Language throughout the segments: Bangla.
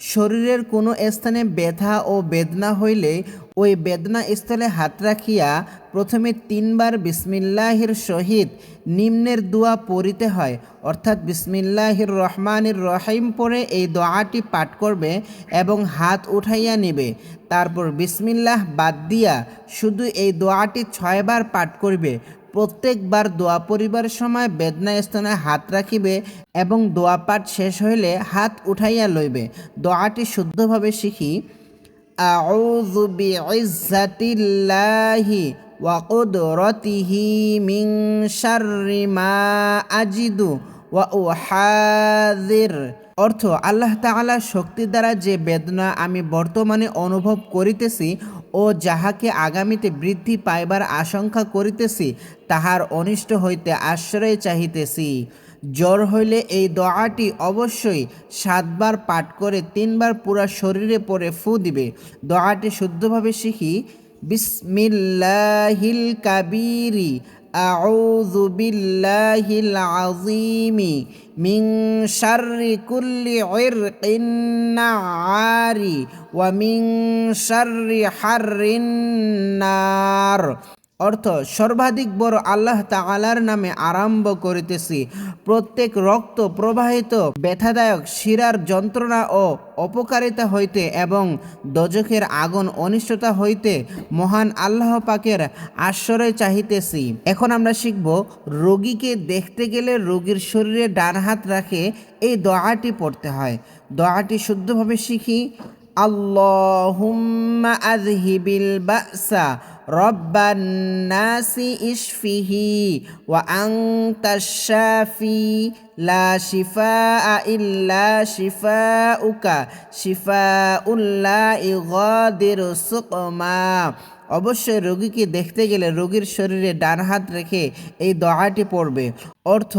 শরীরের কোনো স্থানে ব্যথা ও বেদনা হইলে ওই বেদনা স্থলে হাত রাখিয়া প্রথমে তিনবার বিসমিল্লাহির সহিত নিম্নের দোয়া পড়িতে হয়। অর্থাৎ বিসমিল্লাহির রহমানির রহিম পরে এই দোয়াটি পাঠ করবে এবং হাত উঠাইয়া নিবে। তারপর বিসমিল্লাহ বাদ দিয়া শুধু এই দোয়াটি ছয়বার পাঠ করবে। প্রত্যেকবার দোয়া পরিবার সময় বেদনা স্থানে হাত রাখিবে এবং দোয়া পাঠ শেষ হইলে হাত উঠাইয়া লইবে। দোয়াটি শুদ্ধভাবে শিখি। আউযু বিইজ্জাতিল্লাহি ওয়া কুদরতিহি মিন শাররি মা আজিদু। ওয়া উহাযির অর্থ, আল্লাহ তাআলা শক্তি দ্বারা যে বেদনা আমি বর্তমানে অনুভব করিতেছি ও যাহাকে আগামীতে বৃদ্ধি পাইবার আশঙ্কা করিতেছি, তাহার অনিষ্ট হইতে আশ্রয় চাহিতেছি। জ্বর হইলে এই দোয়াটি অবশ্যই সাতবার পাঠ করে তিনবার পুরা শরীরে পরে ফু দিবে। দোয়াটি শুদ্ধভাবে শিখি বিসমিল্লাহিল কাবিরি আউযু বিল্লাহিল আযীমি মিন শাররি কুল্লি ইরকিন নারি ওয়া মিন শাররি হাররিন নার অর্থ সর্বাধিক বড় আল্লাহ তাআলার নামে আরম্ভ করিতেছি। প্রত্যেক রক্ত প্রবাহিত, ব্যথাদায়ক শিরার যন্ত্রণা ও অপকারিতা হইতে এবং দজকের আগুন অনিষ্টতা হইতে মহান আল্লাহ পাকের আশ্রয় চাহিতেছি। এখন আমরা শিখব, রোগীকে দেখতে গেলে রোগীর শরীরে ডান হাত রাখে, এই দোয়াটি পড়তে হয়। দোয়াটি শুদ্ধভাবে শিখি, আল্লাহুম্মা আযহিবিল বাসা রব্বান নাসি ইশফিহি ওয়া আনতাশ শাফি, লা শিফাআ ইল্লা শিফাউকা, শিফাউল লা ইগাদিরু সুকমা। অবশ্যই রোগীকে দেখতে গেলে রোগীর শরীরে ডান হাত রেখে এই দোয়াটি পড়বে। অর্থ,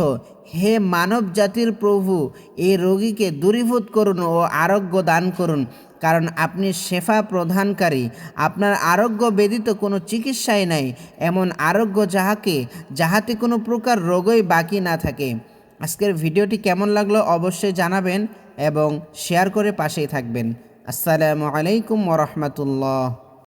হে মানব জাতির প্রভু, এই রোগীকে দূরীভূত করুন ও আরোগ্য দান করুন। কারণ আপনি শেফা প্রদানকারী। আপনার আরোগ্য ব্যতীত কোনো চিকিৎসাই নাই, এমন আরোগ্য যাহাকে, যাহাতে কোনো প্রকার রোগই বাকি না থাকে। আজকের ভিডিওটি কেমন লাগল অবশ্যই জানাবেন এবং শেয়ার করে পাশেই থাকবেন। আসসালামু আলাইকুম ওরহমতুল্লাহ